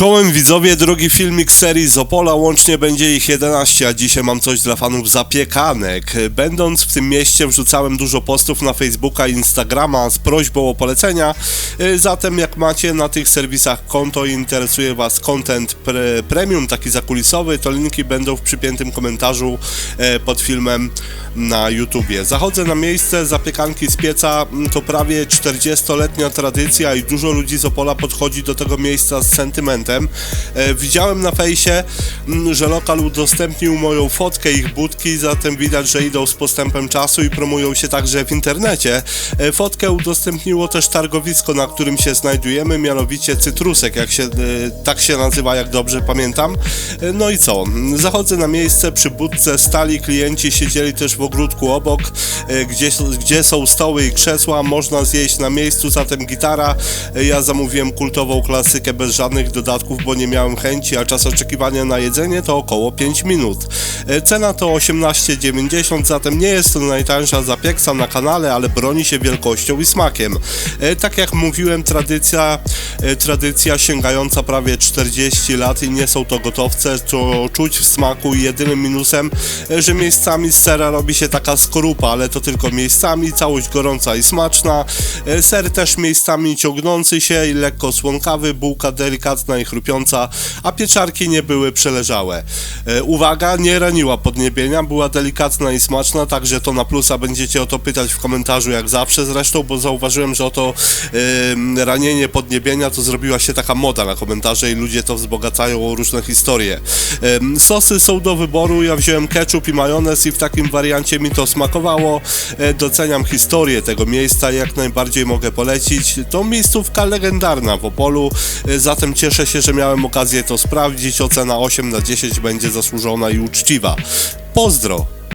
Czołem widzowie, drugi filmik serii z Opola, łącznie będzie ich 11, a dzisiaj mam coś dla fanów zapiekanek. Będąc w tym mieście wrzucałem dużo postów na Facebooka i Instagrama z prośbą o polecenia, Y, zatem jak macie na tych serwisach konto i interesuje was content pre premium, taki zakulisowy, to linki będą w przypiętym komentarzu e, pod filmem na YouTubie. Zachodzę na miejsce, zapiekanki z pieca mm, to prawie 40-letnia tradycja i dużo ludzi z Opola podchodzi do tego miejsca z sentymentem. E, widziałem na fejsie, mm, że lokal udostępnił moją fotkę ich budki, zatem widać, że idą z postępem czasu i promują się także w internecie. E, fotkę udostępniło też targowisko, na którym się znajdujemy, mianowicie Cytrusek, jak się, e, tak się nazywa, jak dobrze pamiętam. No i co? Zachodzę na miejsce, przy budce stali klienci, siedzieli też w ogródku obok, gdzie, gdzie są stoły i krzesła, można zjeść na miejscu, zatem gitara. Ja zamówiłem kultową klasykę bez żadnych dodatków, bo nie miałem chęci, a czas oczekiwania na jedzenie to około 5 minut. E, Cena to 18,90, zatem nie jest to najtańsza zapieksa na kanale, ale broni się wielkością i smakiem. E, Tak jak mówiłem, tradycja, e, tradycja sięgająca prawie 40 lat i nie są to gotowce, to czuć w smaku i jedynym minusem, że miejscami z sera robi się taka skorupa, ale to tylko miejscami, całość gorąca i smaczna, ser też miejscami ciągnący się i lekko słonkawy, bułka delikatna i chrupiąca, a pieczarki nie były przeleżałe. Uwaga, nie raniła podniebienia, była delikatna i smaczna, także to na plusa będziecie o to pytać w komentarzu jak zawsze zresztą, bo zauważyłem, że oto e, ranienie podniebienia to zrobiła się taka moda na komentarze i ludzie to wzbogacają o różne historie. E, Sosy są do wyboru, ja wziąłem ketchup i majonez i w takim wariancie mi to smakowało. E, Doceniam historię tego miejsca, jak najbardziej mogę polecić. To miejscówka legendarna w Opolu, e, zatem cieszę się, że miałem okazję to sprawdzić. Ocena 8 na 10 będzie zasłużona i uczciwa. Pozdro!